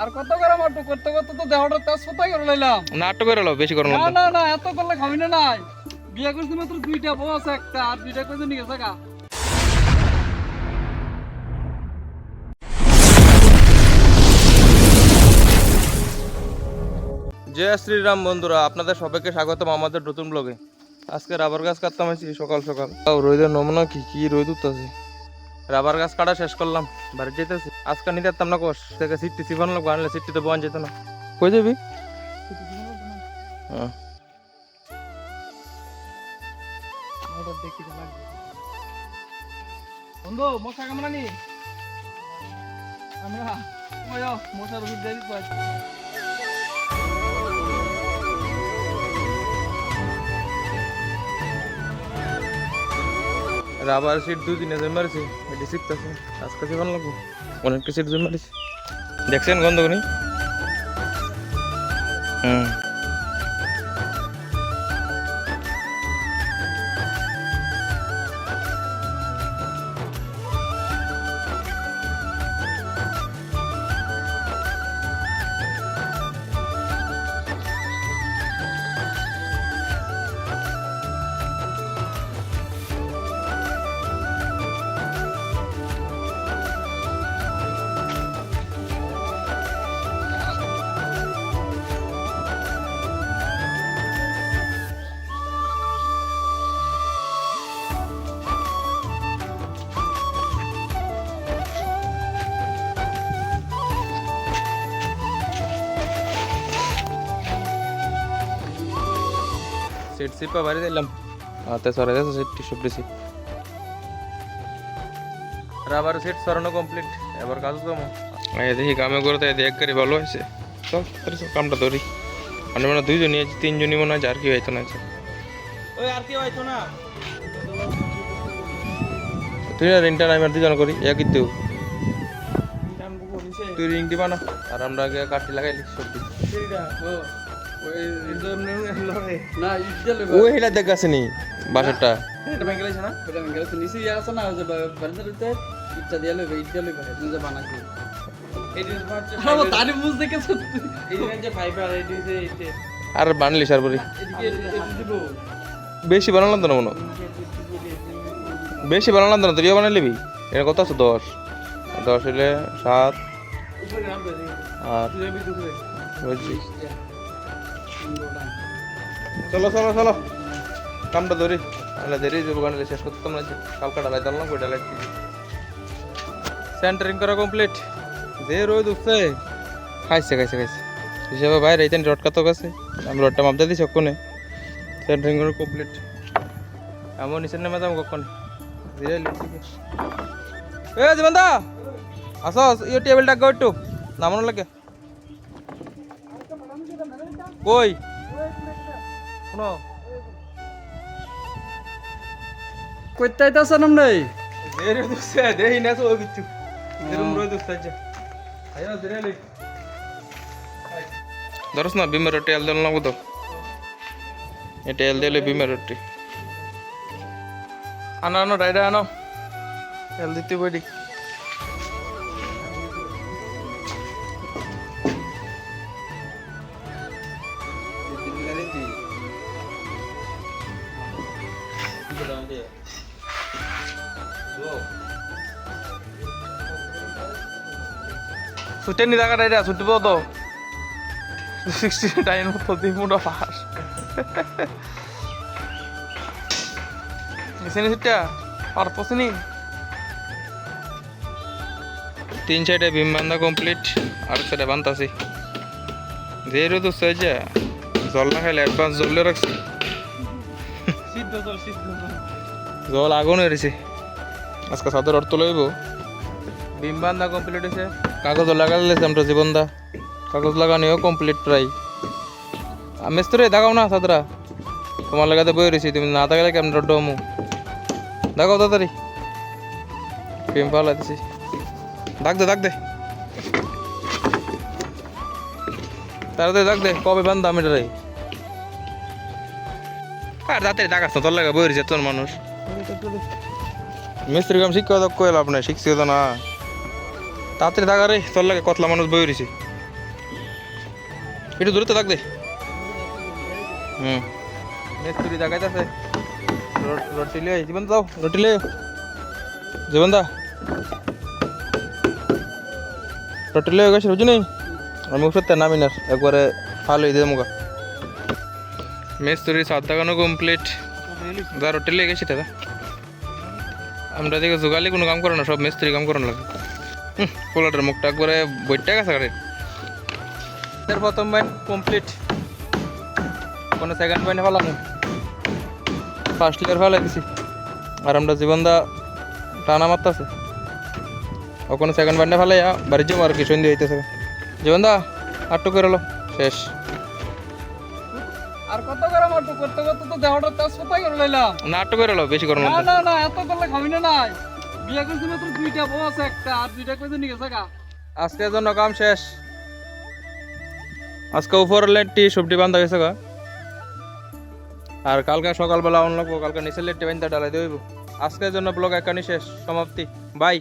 আর কত করে মাটু করতে করতে তো দেহটা তেজপাতা করে লাইলাম। না আটটা করে লো বেশি গরম না না। না এত করলে খাবি না নাই। বিয়ে করছি মাত্র দুইটা বউ আছে একটা আর দুইটা নিয়ে গেছে গা? জয় শ্রীরাম বন্ধুরা আপনাদের সবাইকে স্বাগতম আমাদের নতুন ব্লগে আজকে রাবার গাছ কাটতাম আছি সকাল সকাল। তাও রোদের নমুনা কি কি রোদ উঠতেছে? রাবার গাছ কাটা শেষ করলাম বাড়ি যেতেছি। আজকে নিতে পারতাম না কোষ থেকে সিটটি সিফান লোক আনলে সিটটি তো বন যেত না। কই যাবি? হ্যাঁ। বন্ধু মশা কামড়া নি? আমরা মশার ওষুধ দিয়ে দিতে রাবার সিট দুই দিনে জমে মারিছি এটি শিখতেছে আজকে সিফান লাগবো। অনেকটা কিছুর জন্য দেখছেন গন্ধগুনি? হুম। সিট সিপা বাড়ি দিলাম হাতে সরে গেছে সিটটি সব বেশি রাবার সিট সরানো কমপ্লিট এবার কাজ কম এই দেখি কামে করতে এক গাড়ি ভালো হয়েছে চল চল, কামটা ধরি মানে মানে দুইজন নিয়েছি তিনজনই মনে হয় আর কি হইতো না আছে ওই আর কি হইতো না তুই না রিংটা আমি আর দুজন করি এক কিন্তু তুই রিং দিবা না আর আমরা আগে কাঠি লাগাইলি সবজি ওই হেলা দেখ আছে নি বাসারটা। এটা না? নিচে ইয়ে আছে না ওই যে দিয়ে লইবা তুমি যে আর বানলি সার বলি এদিকে এদিকে দিব। বেশি বানালাম তো না মনে বেশি বানালাম তো না তুইও বানাই লিবি এটা কত আছে? দশ। দশ হলে সাত। আর চলো চলো চলো। কামটা ধরি। তাহলে দেরি যাব গান শেষ করতাম না যে। কালকা ডালাই দিলাম কই ডালাই সেন্টারিং করা কমপ্লিট যে রোদ উঠছে। খাইছে খাইছে খাইছে। হিসাবে বাইরে এইতেন রডকা তো গেছে আমি রডটা মাপদা দিছি ওখানে সেন্টারিং করা কমপ্লিট এমন নিচে নেমে যাব কখন? ধীরে এ জীবনদা! আসো ইয়ে টেবিলটা গো একটু। নামানো লাগে। কই? শোনো। কইতাই তো সনম নাই দেরি দুসে দেই না তো কিছু দেরুম রই দুসে যা আয়া দেরে লই দরস না বিমের রুটি এল দেন লাগো তো। এটা এল দেলে বিমের রুটি। আনো আনো রাইডা আনো। এল দিতে বই সুটেন নি জায়গা ডাইডা সুটিব তো। সিক্সটি টাইম প্রতি মুটা পাস এসে সুটা আর পসনি তিন সাইডে বিম বান্ধা কমপ্লিট আর সাইডে বান্ধাছি যেহেতু তো সাইজা জল না খাইলে অ্যাডভান্স জলে রাখছি। জল আগুন হয়েছে আজকে সাদের অর্থ লইব বিম বান্ধা কমপ্লিট হয়েছে কাগজ লাগালে আমরা জীবনদা কাগজ লাগানিও কমপ্লিট প্রায় মিস্ত্রি দেখাও না সাদরা তোমার লাগাতে বই রয়েছি তুমি না থাকলে কেমন ডমু দেখাও তাড়াতাড়ি। বিম পালা দিছি দাগ দে দাগ দে। তাড়াতাড়ি দাগ দে কবে বান্ধা আমি রে আর তাড়াতাড়ি দাগাস না তোর লাগা বই রয়েছে তোর মানুষ। মিস্ত্রি কাম শিক্ষা তো কইল আপনি শিখছি তো না। তাড়াতাড়ি থাকা রে তোর লাগে কতলা মানুষ বই রয়েছে একটু দূরে তো থাকবে হুম। মিস্ত্রি দেখাইতেছে। রুটি লিয়ে জীবন দাও রুটি লিয়ে জীবন দা। রুটি লিয়ে গেছে রুজি নেই? আমি ওষুধ নামি না, একবারে ভালো দিয়ে মুখা। মিস্ত্রি সাত দেখানো কমপ্লিট রুটি লিয়ে গেছি দাদা আমরা দিকে জোগালি কোনো কাম করে না সব মিস্ত্রি কাম করানো লাগে হুম পোলাটের মুখটা একবারে বইটা গেছে গাড়ি এর প্রথম বাইন কমপ্লিট কোনো সেকেন্ড বাইনে ফেলাম ফার্স্ট ইয়ার ফেলাই দিছি। আর আমরা জীবনদা টানা মারতেছে। ও কোনো সেকেন্ড বাইনে ফেলাইয়া বাড়ির যাব আর কি সন্ধি হইতেছে। জীবনদা আটটু করে শেষ। আর কত করে করতে করতে তো দেহটা তেজ কোথায় করে লাইলাম করে এলো বেশি করো না না না এত করলে খাবি না নাই। বিয়ে করছি মাত্র দুইটা বউ আছে একটা আর দুইটা কইতে নিয়ে গেছে আজকের জন্য কাম শেষ। আজকে উপরের লেটটি সবটি বান্ধা গেছে গা। আর কালকে সকালবেলা অন্য কালকে নিচের লেটটি বান্ধা ডালাই দেব আজকের জন্য ব্লগ একানি শেষ সমাপ্তি। বাই।